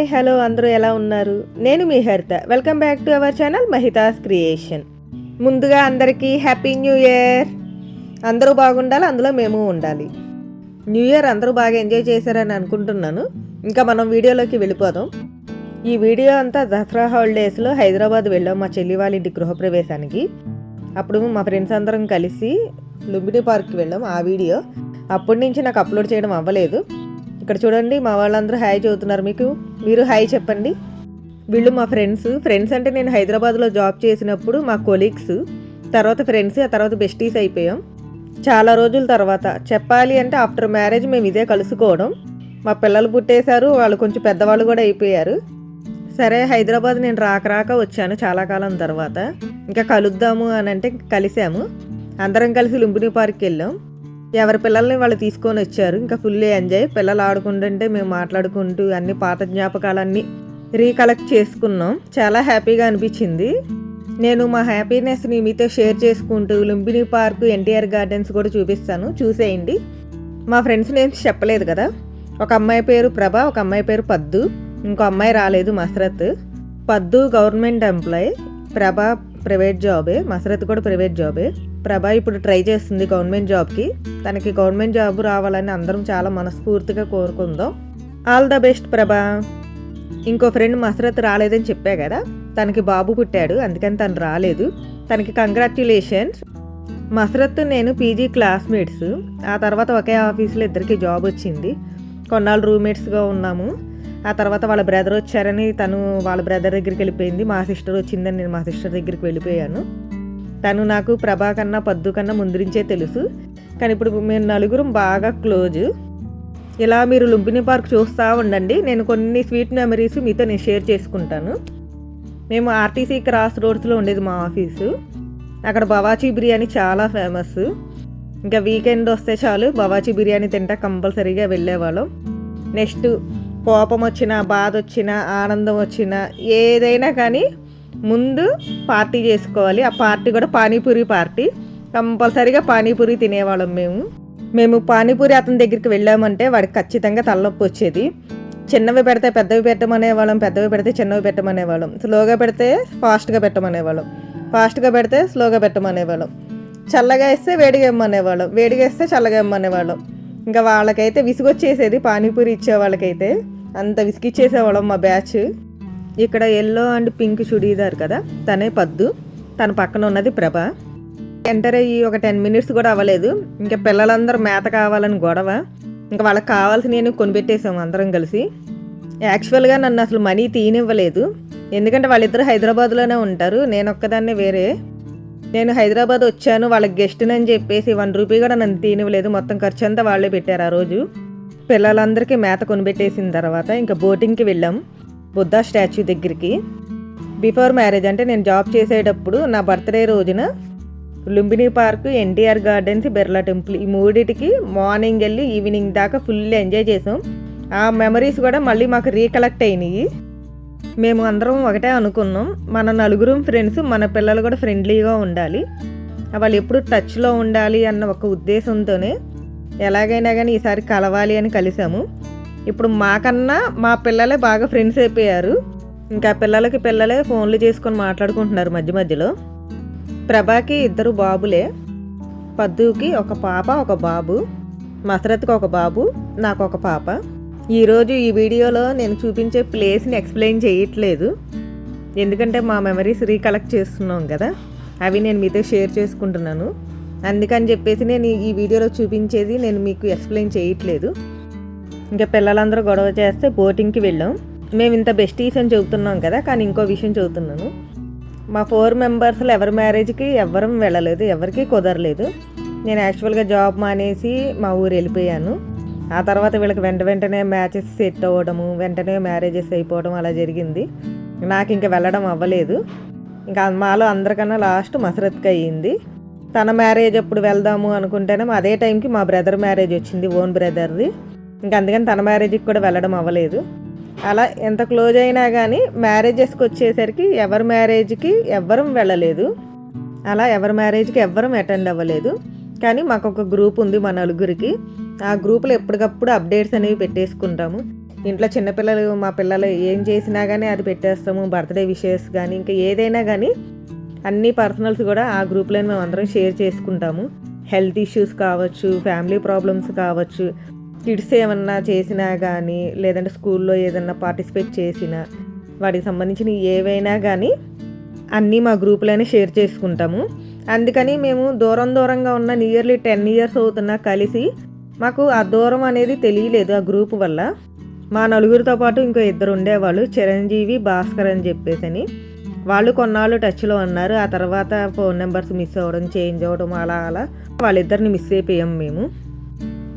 Hi hello అందరూ ఎలా ఉన్నారు? నేను మీ Haritha. Welcome back to our channel Mahitha's creation. ముందుగా అందరికీ హ్యాపీ న్యూ ఇయర్. అందరూ బాగుండాలి అందులో మేము ఉండాలి. న్యూ ఇయర్ అందరూ బాగా ఎంజాయ్ చేశారని అనుకుంటున్నాను. ఇంకా మనం వీడియోలోకి వెళ్ళిపోదాం. ఈ వీడియో అంతా దసరా హాలిడేస్లో హైదరాబాద్ వెళ్ళాం మా చెల్లి వాళ్ళ ఇంటి గృహప్రవేశానికి. అప్పుడు మా ఫ్రెండ్స్ అందరం కలిసి లుంబిని పార్క్కి వెళ్ళాం ఆ వీడియో. అప్పటి నుంచి నాకు అప్లోడ్ చేయడం అవ్వలేదు. ఇక్కడ చూడండి మా వాళ్ళందరూ హాయ్ చదువుతున్నారు. మీకు మీరు హాయ్ చెప్పండి. వీళ్ళు మా ఫ్రెండ్స్ ఫ్రెండ్స్ అంటే నేను హైదరాబాద్లో జాబ్ చేసినప్పుడు మా కొలీగ్స్ తర్వాత ఫ్రెండ్స్ ఆ తర్వాత బెస్టీస్ అయిపోయాం. చాలా రోజుల తర్వాత చెప్పాలి అంటే ఆఫ్టర్ మ్యారేజ్ మేము ఇదే కలుసుకోవడం. మా పిల్లలు పుట్టేశారు వాళ్ళు కొంచెం పెద్దవాళ్ళు కూడా అయిపోయారు. సరే హైదరాబాద్ నేను రాక రాక వచ్చాను చాలా కాలం తర్వాత. ఇంకా కలుద్దాము అని అంటే కలిసాము. అందరం కలిసి లుంబిని పార్క్కి వెళ్ళాం. ఎవరి పిల్లల్ని వాళ్ళు తీసుకొని వచ్చారు. ఇంకా ఫుల్ ఎంజాయ్ పిల్లలు ఆడుకుంటుంటే మేము మాట్లాడుకుంటూ అన్ని పాత జ్ఞాపకాలన్నీ రీకలెక్ట్ చేసుకున్నాం. చాలా హ్యాపీగా అనిపించింది. నేను మా హ్యాపీనెస్ని మీతో షేర్ చేసుకుంటూ లుంబిని పార్క్ ఎన్టీఆర్ గార్డెన్స్ కూడా చూపిస్తాను. చూసేయండి. మా ఫ్రెండ్స్ నేమ్స్ చెప్పలేదు కదా? ఒక అమ్మాయి పేరు ప్రభ ఒక అమ్మాయి పేరు పద్దు. ఇంకో అమ్మాయి రాలేదు మసరత్. పద్దు గవర్నమెంట్ ఎంప్లాయ్ ప్రభ ప్రైవేట్ జాబే మసరత్ కూడా ప్రైవేట్ జాబే ప్రభ ఇప్పుడు ట్రై చేస్తుంది గవర్నమెంట్ జాబ్కి. తనకి గవర్నమెంట్ జాబ్ రావాలని అందరం చాలా మనస్ఫూర్తిగా కోరుకుందాం. ఆల్ ద బెస్ట్ ప్రభా. ఇంకో ఫ్రెండ్ మసరత్ రాలేదని చెప్పా కదా? తనకి బాబు పుట్టాడు అందుకని తను రాలేదు. తనకి కంగ్రాచ్యులేషన్స్ మసరత్ నేను పీజీ క్లాస్మేట్స్. ఆ తర్వాత ఒకే ఆఫీస్లో ఇద్దరికి జాబ్ వచ్చింది. కొన్నాళ్ళు రూమ్మేట్స్గా ఉన్నాము. ఆ తర్వాత వాళ్ళ బ్రదర్ వచ్చారని తను వాళ్ళ బ్రదర్ దగ్గరికి వెళ్ళిపోయింది. మా సిస్టర్ వచ్చిందని నేను మా సిస్టర్ దగ్గరికి వెళ్ళిపోయాను. తను నాకు ప్రభా కన్నా పద్దు కన్నా ముందరించే తెలుసు. కానీ ఇప్పుడు మేము నలుగురం బాగా క్లోజ్. ఇలా మీరు లుంబిని పార్క్ చూస్తూ ఉండండి. నేను కొన్ని స్వీట్ మెమరీస్ మీతో నేను షేర్ చేసుకుంటాను. మేము ఆర్టీసీ క్రాస్ రోడ్స్లో ఉండేది మా ఆఫీసు. అక్కడ బవాచీ బిర్యానీ చాలా ఫేమస్ ఇంకా వీకెండ్ వస్తే చాలు బవాచీ బిర్యానీ తింటా కంపల్సరీగా వెళ్ళేవాళ్ళం. నెక్స్ట్ కోపం వచ్చినా బాధ వచ్చినా ఆనందం వచ్చినా ఏదైనా కానీ ముందు పార్టీ చేసుకోవాలి. ఆ పార్టీ కూడా పానీపూరి పార్టీ. కంపల్సరీగా పానీపూరి తినేవాళ్ళం మేము. మేము పానీపూరి అతని దగ్గరికి వెళ్ళామంటే వాడికి ఖచ్చితంగా తలనొప్పి వచ్చేది. చిన్నవి పెడితే పెద్దవి పెట్టమనేవాళ్ళం పెద్దవి పెడితే చిన్నవి పెట్టమనేవాళ్ళం. స్లోగా పెడితే ఫాస్ట్గా పెట్టమనేవాళ్ళం. ఫాస్ట్గా పెడితే స్లోగా పెట్టమనేవాళ్ళం. చల్లగా వేస్తే వేడిగా ఇమ్మనేవాళ్ళం. వేడిగా వేస్తే చల్లగా ఇమ్మనేవాళ్ళం. ఇంకా వాళ్ళకైతే విసుగొచ్చేసేది పానీపూరి ఇచ్చే వాళ్ళకైతే అంత విసిగిచ్చేసేవాళ్ళం మా బ్యాచ్. ఇక్కడ ఎల్లో అండ్ పింక్ చుడీదార్ కదా? తనే పద్దు. తన పక్కన ఉన్నది ప్రభ. ఎంటర్ అయ్యి ఒక టెన్ మినిట్స్ కూడా అవ్వలేదు. ఇంకా పిల్లలందరూ మేత కావాలని గొడవ. ఇంకా వాళ్ళకి కావాల్సిన నేను కొనిపెట్టేసాం అందరం కలిసి. యాక్చువల్గా నన్ను అసలు మనీ తీయనివ్వలేదు. ఎందుకంటే వాళ్ళిద్దరు హైదరాబాద్లోనే ఉంటారు. నేను ఒక్కదాన్నే వేరే. నేను హైదరాబాద్ వచ్చాను. వాళ్ళకి గెస్ట్ని అని చెప్పేసి వన్ రూపీ కూడా నన్ను తీనివ్వలేదు మొత్తం ఖర్చు అంతా వాళ్ళే పెట్టారు ఆ రోజు. పిల్లలందరికీ మేత కొనిపెట్టేసిన తర్వాత ఇంకా బోటింగ్కి వెళ్ళాం. బుద్ధ స్టాచ్యూ దగ్గరికి. బిఫోర్ మ్యారేజ్ అంటే నేను జాబ్ చేసేటప్పుడు నా బర్త్డే రోజున Lumbini park NTR gardens Birla temple ఈ మూడిటికి మార్నింగ్ వెళ్ళి ఈవినింగ్ దాకా ఫుల్ ఎంజాయ్ చేసాం. ఆ మెమరీస్ కూడా మళ్ళీ మాకు రీకలెక్ట్ అయినాయి. మేము అందరం ఒకటే అనుకున్నాం. మన నలుగురు ఫ్రెండ్స్ మన పిల్లలు కూడా ఫ్రెండ్లీగా ఉండాలి. వాళ్ళు ఎప్పుడు టచ్లో ఉండాలి అన్న ఒక ఉద్దేశంతోనే ఎలాగైనా కానీ ఈసారి కలవాలి అని కలిసాము. ఇప్పుడు మాకన్నా మా పిల్లలే బాగా ఫ్రెండ్స్ అయిపోయారు. ఇంకా పిల్లలకి పిల్లలే ఫోన్లు చేసుకొని మాట్లాడుకుంటున్నారు మధ్య మధ్యలో. ప్రభాకి ఇద్దరు బాబులే. పద్దుకి ఒక పాప ఒక బాబు. మసరత్కి ఒక బాబు నాకు ఒక పాప. ఈరోజు ఈ వీడియోలో నేను చూపించే ప్లేస్ని ఎక్స్ప్లెయిన్ చేయట్లేదు. ఎందుకంటే మా మెమరీస్ రీకలెక్ట్ చేస్తున్నాం కదా. అవి నేను మీతో షేర్ చేసుకుంటున్నాను. అందుకని చెప్పేసి నేను ఈ వీడియోలో చూపించేది నేను మీకు ఎక్స్ప్లెయిన్ చేయట్లేదు. ఇంకా పిల్లలందరూ గొడవ చేస్తే బోటింగ్కి వెళ్ళాం. మేము ఇంత బెస్టీస్ అని చెబుతున్నాం కదా కానీ ఇంకో విషయం చెబుతున్నాను. మా ఫోర్ మెంబర్స్లో ఎవరి మ్యారేజ్కి ఎవ్వరం వెళ్ళలేదు ఎవరికీ కుదరలేదు. నేను యాక్చువల్గా జాబ్ మానేసి మా ఊరు వెళ్ళిపోయాను. ఆ తర్వాత వీళ్ళకి వెంట వెంటనే మ్యాచెస్ సెట్ అవ్వడము వెంటనే మ్యారేజెస్ అయిపోవడం అలా జరిగింది. నాకు ఇంకా వెళ్ళడం అవ్వలేదు. ఇంకా మాలో అందరికన్నా లాస్ట్ మసరత్కి అయ్యింది. తన మ్యారేజ్ అప్పుడు వెళ్దాము అనుకుంటేనే అదే టైంకి మా బ్రదర్ మ్యారేజ్ వచ్చింది ఓన్ బ్రదర్ది. ఇంకా అందుకని తన మ్యారేజ్కి కూడా వెళ్ళడం అవ్వలేదు. అలా ఎంత క్లోజ్ అయినా కానీ మ్యారేజెస్కి వచ్చేసరికి ఎవరి మ్యారేజ్కి ఎవ్వరం వెళ్ళలేదు. అలా ఎవరి మ్యారేజ్కి ఎవ్వరం అటెండ్ అవ్వలేదు. కానీ మాకు ఒక గ్రూప్ ఉంది మా నలుగురికి. ఆ గ్రూప్లో ఎప్పటికప్పుడు అప్డేట్స్ అనేవి పెట్టేసుకుంటాము. ఇంట్లో చిన్నపిల్లలు మా పిల్లలు ఏం చేసినా కానీ అది పెట్టేస్తాము. బర్త్డే విషెస్ కానీ ఇంకా ఏదైనా కానీ అన్ని పర్సనల్స్ కూడా ఆ గ్రూప్లో మేము అందరం షేర్ చేసుకుంటాము. హెల్త్ ఇష్యూస్ కావచ్చు ఫ్యామిలీ ప్రాబ్లమ్స్ కావచ్చు. కిడ్స్ ఏమన్నా చేసినా కానీ లేదంటే స్కూల్లో ఏదన్నా పార్టిసిపేట్ చేసినా వాటికి సంబంధించిన ఏవైనా కానీ అన్నీ మా గ్రూప్లోనే షేర్ చేసుకుంటాము. అందుకని మేము దూరం దూరంగా ఉన్న నియర్లీ టెన్ ఇయర్స్ అవుతున్నా కలిసి మాకు ఆ దూరం అనేది తెలియలేదు ఆ గ్రూప్ వల్ల. మా నలుగురితో పాటు ఇంకో ఇద్దరు ఉండేవాళ్ళు చిరంజీవి భాస్కర్ అని చెప్పేసి అని వాళ్ళు కొన్నాళ్ళు టచ్లో ఉన్నారు. ఆ తర్వాత ఫోన్ నెంబర్స్ మిస్ అవ్వడం చేంజ్ అవ్వడం అలా అలా. వాళ్ళిద్దరిని మిస్ అయిపోయాం మేము.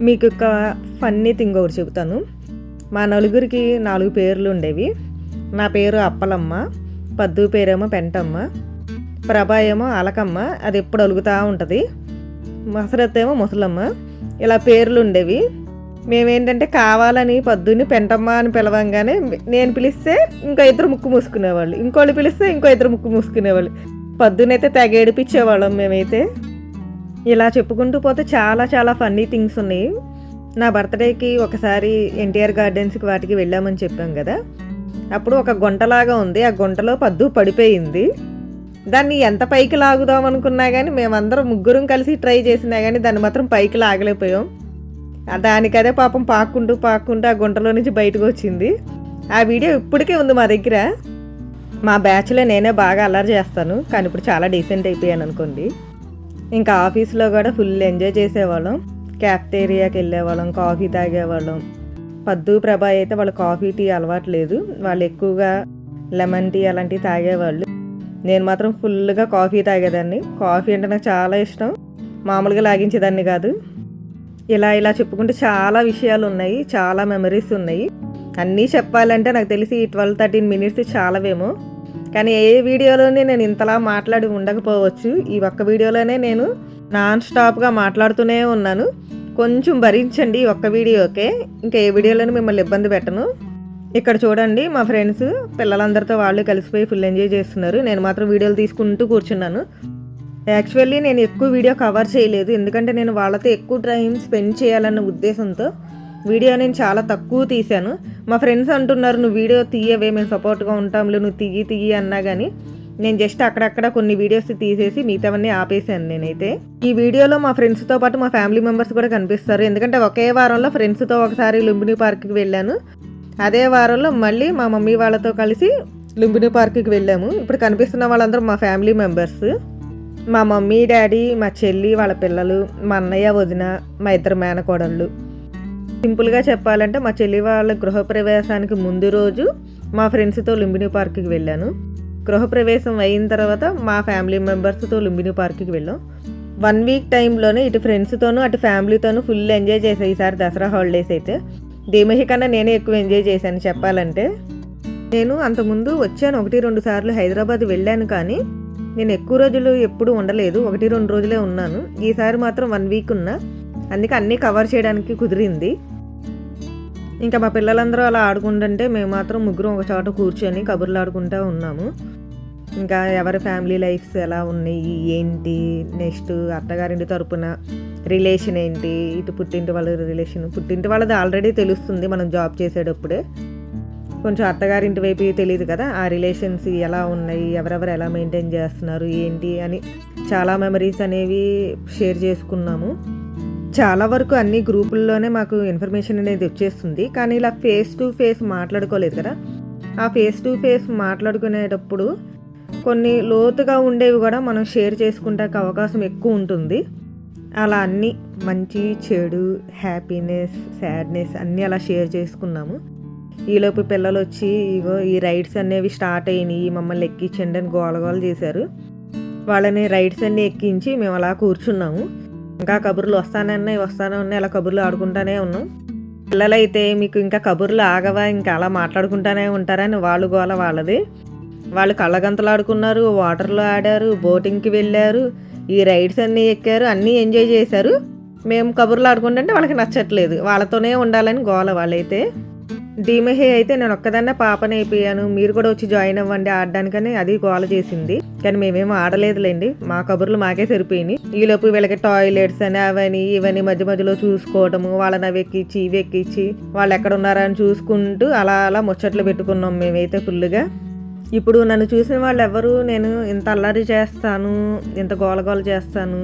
మీకు ఒక ఫన్నీ థింగ్ ఒకటి చెబుతాను. మా నలుగురికి నాలుగు పేర్లు ఉండేవి. నా పేరు అప్పలమ్మ పద్దు పేరేమో పెంటమ్మ ప్రభా ఏమో అలకమ్మ అది ఎప్పుడు అలుగుతూ ఉంటుంది. మసరత్ ఏమో ముసలమ్మ ఇలా పేర్లు ఉండేవి. మేమేంటంటే కావాలని పద్దుని పెంటమ్మ అని పిలవంగానే నేను పిలిస్తే ఇంకో ఇద్దరు ముక్కు మూసుకునేవాళ్ళు. ఇంకోళ్ళు పిలిస్తే ఇంకో ఇద్దరు ముక్కు మూసుకునేవాళ్ళు. పద్దునైతే తెగ ఏడిపించేవాళ్ళం మేమైతే. ఇలా చెప్పుకుంటూ పోతే చాలా చాలా ఫన్నీ థింగ్స్ ఉన్నాయి. నా బర్త్డేకి ఒకసారి ఎన్టీఆర్ గార్డెన్స్కి వాటికి వెళ్ళామని చెప్పాం కదా. అప్పుడు ఒక గుంటలాగా ఉంది. ఆ గుంటలో పద్దు పడిపోయింది. దాన్ని ఎంత పైకి లాగుదాం అనుకున్నా కానీ మేమందరం ముగ్గురం కలిసి ట్రై చేసినా కానీ దాన్ని మాత్రం పైకి లాగలేకపోయాం. దానికదే పాపం పాక్కుంటూ పాక్కుంటూ ఆ గుంటలో నుంచి బయటకు వచ్చింది. ఆ వీడియో ఇప్పటికే ఉంది మా దగ్గర. మా బ్యాచ్లో నేనే బాగా అల్లరి చేస్తాను. కానీ ఇప్పుడు చాలా డీసెంట్ అయిపోయాను అనుకోండి. ఇంకా ఆఫీస్లో కూడా ఫుల్ ఎంజాయ్ చేసేవాళ్ళం. క్యాఫ్టేరియాకి వెళ్ళేవాళ్ళం కాఫీ తాగేవాళ్ళం. పద్దు ప్రభా అయితే వాళ్ళ కాఫీ టీ అలవాటు లేదు వాళ్ళు ఎక్కువగా లెమన్ టీ అలాంటివి తాగేవాళ్ళు. నేను మాత్రం ఫుల్గా కాఫీ తాగేదాన్ని. కాఫీ అంటే నాకు చాలా ఇష్టం. మామూలుగా లాగించేదాన్ని కాదు. ఇలా ఇలా చెప్పుకుంటే చాలా విషయాలు ఉన్నాయి. చాలా మెమరీస్ ఉన్నాయి. అన్నీ చెప్పాలంటే నాకు తెలిసి ట్వెల్వ్ థర్టీన్ మినిట్స్ చాలావేమో. కానీ ఏ వీడియోలోనే నేను ఇంతలా మాట్లాడి ఉండకపోవచ్చు. ఈ ఒక్క వీడియోలోనే నేను నాన్ స్టాప్గా మాట్లాడుతూనే ఉన్నాను. కొంచెం భరించండి ఈ ఒక్క వీడియోకే. ఇంకా ఏ వీడియోలోనే మిమ్మల్ని ఇబ్బంది పెట్టను. ఇక్కడ చూడండి మా ఫ్రెండ్స్ పిల్లలందరితో వాళ్ళు కలిసిపోయి ఫుల్ ఎంజాయ్ చేస్తున్నారు. నేను మాత్రం వీడియోలు తీసుకుంటూ కూర్చున్నాను. యాక్చువల్లీ నేను ఎక్కువ వీడియో కవర్ చేయలేదు. ఎందుకంటే నేను వాళ్ళతో ఎక్కువ టైం స్పెండ్ చేయాలన్న ఉద్దేశంతో వీడియో నేను చాలా తక్కువ తీశాను. మా ఫ్రెండ్స్ అంటున్నారు నువ్వు వీడియో తీయవే మేము సపోర్ట్గా ఉంటాంలే నువ్వు తీయి తీయి అన్నా కానీ నేను జస్ట్ అక్కడక్కడ కొన్ని వీడియోస్ తీసేసి మిగతావన్నీ ఆపేసాను నేనైతే. ఈ వీడియోలో మా ఫ్రెండ్స్తో పాటు మా ఫ్యామిలీ మెంబర్స్ కూడా కనిపిస్తారు. ఎందుకంటే ఒకే వారంలో ఫ్రెండ్స్తో ఒకసారి లుంబిని పార్క్కి వెళ్ళాను. అదే వారంలో మళ్ళీ మా మమ్మీ వాళ్ళతో కలిసి లుంబిని పార్క్కి వెళ్ళాము. ఇప్పుడు కనిపిస్తున్న వాళ్ళందరూ మా ఫ్యామిలీ మెంబర్స్. మా మమ్మీ డాడీ మా చెల్లి వాళ్ళ పిల్లలు మా అన్నయ్య వదిన మా ఇద్దరు మేనకోడళ్ళు. సింపుల్గా చెప్పాలంటే మా చెల్లి వాళ్ళ గృహప్రవేశానికి ముందు రోజు మా ఫ్రెండ్స్తో లుంబిని పార్క్కి వెళ్ళాను. గృహప్రవేశం అయిన తర్వాత మా ఫ్యామిలీ మెంబర్స్తో లుంబిని పార్క్కి వెళ్ళాం. వన్ వీక్ టైంలోనే ఇటు ఫ్రెండ్స్తోనూ అటు ఫ్యామిలీతోనూ ఫుల్ ఎంజాయ్ చేసాను ఈసారి దసరా హాలిడేస్ అయితే. దీమహి కన్నా నేనే ఎక్కువ ఎంజాయ్ చేశాను చెప్పాలంటే. నేను అంతకుముందు వచ్చాను ఒకటి రెండు సార్లు హైదరాబాద్ వెళ్ళాను కానీ నేను ఎక్కువ రోజులు ఎప్పుడు ఉండలేదు. ఒకటి రెండు రోజులే ఉన్నాను. ఈసారి మాత్రం వన్ వీక్ ఉన్నా. అందుకే అన్నీ కవర్ చేయడానికి కుదిరింది. ఇంకా మా పిల్లలందరూ అలా ఆడుకుంటుంటే మేము మాత్రం ముగ్గురం ఒక చోట కూర్చొని కబుర్లు ఆడుకుంటూ ఉన్నాము. ఇంకా ఎవరి ఫ్యామిలీ లైఫ్స్ ఎలా ఉన్నాయి ఏంటి నెక్స్ట్ అత్తగారింటి తరపున రిలేషన్ ఏంటి ఇటు పుట్టింటి వాళ్ళ రిలేషన్ పుట్టింటి వాళ్ళది ఆల్రెడీ తెలుస్తుంది మనం జాబ్ చేసేటప్పుడే. కొంచెం అత్తగారింటి వైపు తెలియదు కదా ఆ రిలేషన్స్ ఎలా ఉన్నాయి ఎవరెవరు ఎలా మెయింటైన్ చేస్తున్నారు ఏంటి అని చాలా మెమరీస్ అనేవి షేర్ చేసుకున్నాము. చాలా వరకు అన్ని గ్రూపుల్లోనే మాకు ఇన్ఫర్మేషన్ అనేది వచ్చేస్తుంది. కానీ ఇలా ఫేస్ టు ఫేస్ మాట్లాడుకోలేదు కదా. ఆ ఫేస్ టు ఫేస్ మాట్లాడుకునేటప్పుడు కొన్ని లోతుగా ఉండేవి కూడా మనం షేర్ చేసుకుంటానికి అవకాశం ఎక్కువ ఉంటుంది. అలా అన్నీ మంచి చెడు హ్యాపీనెస్ సాడ్నెస్ అన్నీ అలా షేర్ చేసుకున్నాము. ఈలోపు పిల్లలు వచ్చి ఇగో ఈ రైడ్స్ అనేవి స్టార్ట్ అయినాయి మమ్మల్ని ఎక్కించండి అని గోలగోల చేశారు. వాళ్ళని రైడ్స్ అన్నీ ఎక్కించి మేము అలా కూర్చున్నాము. ఇంకా కబుర్లు వస్తానే ఉన్నాయి వస్తానే ఉన్నాయి అలా కబుర్లు ఆడుకుంటానే ఉన్నాం. పిల్లలైతే మీకు ఇంకా కబుర్లు ఆగవా ఇంకా అలా మాట్లాడుకుంటానే ఉంటారని వాళ్ళు గోల వాళ్ళది. వాళ్ళు కళ్ళగంతలు ఆడుకున్నారు వాటర్లో ఆడారు బోటింగ్కి వెళ్ళారు ఈ రైడ్స్ అన్నీ ఎక్కారు అన్నీ ఎంజాయ్ చేశారు. మేము కబుర్లు ఆడుకుంటుంటే వాళ్ళకి నచ్చట్లేదు. వాళ్ళతోనే ఉండాలని గోల వాళ్ళైతే. ధీమహే అయితే నేను ఒక్కదాన్నే పాపని అయిపోయాను. మీరు కూడా వచ్చి జాయిన్ అవ్వండి. ఆడడానికని అది గోల చేసింది. కానీ మేమేమో ఆడలేదులేండి. మా కబుర్లు మాకే సరిపోయినాయి. ఈలోపు వీళ్ళకి టాయిలెట్స్ అని అవని ఇవని మధ్య మధ్యలో చూసుకోవటము వాళ్ళని అవి ఎక్కించి ఇవి ఎక్కించి వాళ్ళు ఎక్కడ ఉన్నారని అని చూసుకుంటూ అలా అలా ముచ్చట్లు పెట్టుకున్నాం మేమైతే ఫుల్గా ఇప్పుడు నన్ను చూసిన వాళ్ళు ఎవరు నేను ఇంత అల్లరి చేస్తాను ఇంత గోలగోల చేస్తాను.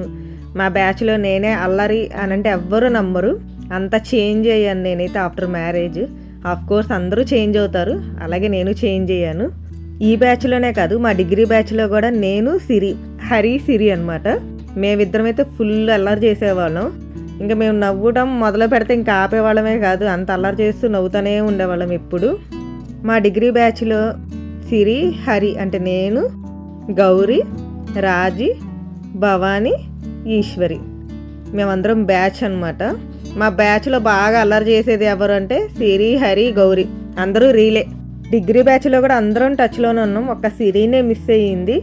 మా బ్యాచ్లో నేనే అల్లరి అని అంటే ఎవ్వరు నమ్మరు. అంత చేంజ్ అయ్యాను నేనైతే ఆఫ్టర్ మ్యారేజ్. ఆఫ్ కోర్స్ అందరూ చేంజ్ అవుతారు. అలాగే నేను చేంజ్ అయ్యాను. ఈ బ్యాచ్లోనే కాదు మా డిగ్రీ బ్యాచ్లో కూడా నేను సిరి హరి సిరి అనమాట మేమిద్దరం అయితే ఫుల్ అల్లరి చేసేవాళ్ళం. ఇంకా మేము నవ్వడం మొదలు పెడితే ఇంకా ఆపేవాళ్ళమే కాదు అంత అల్లరి చేస్తూ నవ్వుతూనే ఉండేవాళ్ళం ఎప్పుడు. మా డిగ్రీ బ్యాచ్లో సిరి హరి అంటే నేను గౌరీ రాజీ భవానీ ఈశ్వరి. మేమందరం బ్యాచ్ అన్నమాట. మా బ్యాచ్లో బాగా అల్లరి చేసేది ఎవరు అంటే సిరి హరి గౌరీ. అందరూ రీలే. డిగ్రీ బ్యాచ్లో కూడా అందరం టచ్లోనే ఉన్నాం. ఒక్క సిరీనే మిస్ అయ్యింది.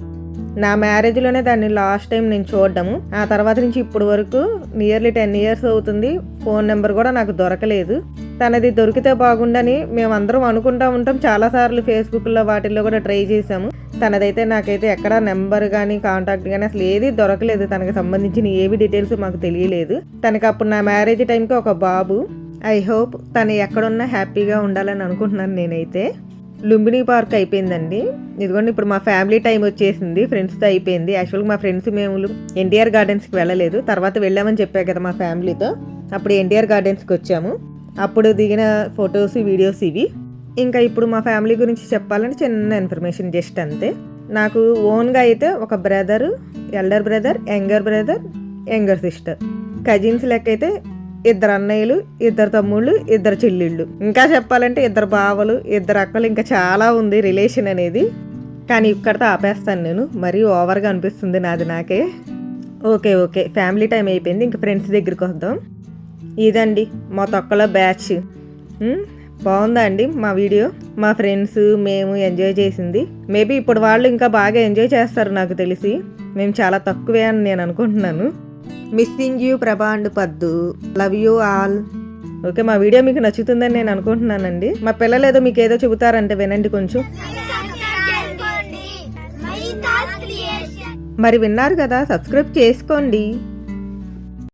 నా మ్యారేజ్లోనే దాన్ని లాస్ట్ టైం నేను చూడడము. ఆ తర్వాత నుంచి ఇప్పుడు వరకు నియర్లీ టెన్ ఇయర్స్ అవుతుంది. ఫోన్ నెంబర్ కూడా నాకు దొరకలేదు. తనది దొరికితే బాగుండని మేమందరం అనుకుంటా ఉంటాం. చాలాసార్లు ఫేస్బుక్లో వాటిల్లో కూడా ట్రై చేసాము తనదైతే నాకైతే ఎక్కడ నెంబర్ కానీ కాంటాక్ట్ కానీ అసలు ఏది దొరకలేదు. తనకు సంబంధించిన ఏవి డీటెయిల్స్ మాకు తెలియలేదు. తనకి అప్పుడు నా మ్యారేజ్ టైంకి ఒక బాబు. ఐ హోప్ తను ఎక్కడున్నా హ్యాపీగా ఉండాలని అనుకుంటున్నాను నేనైతే. లుంబిని పార్క్ అయిపోయిందండి. ఇదిగోండి ఇప్పుడు మా ఫ్యామిలీ టైం వచ్చేసింది. ఫ్రెండ్స్తో అయిపోయింది. యాక్చువల్గా మా ఫ్రెండ్స్ మేము ఎన్టీఆర్ గార్డెన్స్కి వెళ్ళలేదు. తర్వాత వెళ్ళామని చెప్పారు కదా మా ఫ్యామిలీతో. అప్పుడు ఎన్టీఆర్ గార్డెన్స్కి వచ్చాము. అప్పుడు దిగిన ఫొటోస్ వీడియోస్ ఇవి. ఇంకా ఇప్పుడు మా ఫ్యామిలీ గురించి చెప్పాలంటే చిన్న ఇన్ఫర్మేషన్ జస్ట్ అంతే. నాకు ఓన్గా అయితే ఒక brother elder brother younger brother younger sister. Cousins లెక్క అయితే ఇద్దరు అన్నయ్యలు ఇద్దరు తమ్ముళ్ళు ఇద్దరు చెల్లెళ్ళు. ఇంకా చెప్పాలంటే ఇద్దరు బావలు ఇద్దరు అక్కలు ఇంకా చాలా ఉంది రిలేషన్ అనేది. కానీ ఇక్కడితో ఆపేస్తాను నేను. మరీ ఓవర్గా అనిపిస్తుంది నాది నాకే. Okay okay. ఫ్యామిలీ టైం అయిపోయింది. ఇంకా ఫ్రెండ్స్ దగ్గరికి వద్దాం. ఇదండి మా తొక్కలో బ్యాచ్. బాగుందా అండి మా వీడియో. మా ఫ్రెండ్స్ మేము ఎంజాయ్ చేసింది. మేబీ ఇప్పుడు వాళ్ళు ఇంకా బాగా ఎంజాయ్ చేస్తారు నాకు తెలిసి. మేము చాలా తక్కువే అని నేను అనుకుంటున్నాను. Missing you Prabha and Paddu. Love you all. Okay మా వీడియో మీకు నచ్చుతుందని నేను అనుకుంటున్నానండి. మా పిల్లలు ఏదో మీకు ఏదో చెబుతారంటే వినండి కొంచెం. చేసుకోండి. My task creation. మరి విన్నారు కదా సబ్స్క్రైబ్ చేసుకోండి.